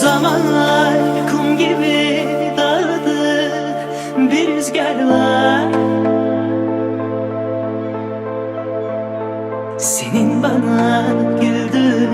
Zamanlar kum gibi dağıldı bir rüzgarla Senin bana güldüğün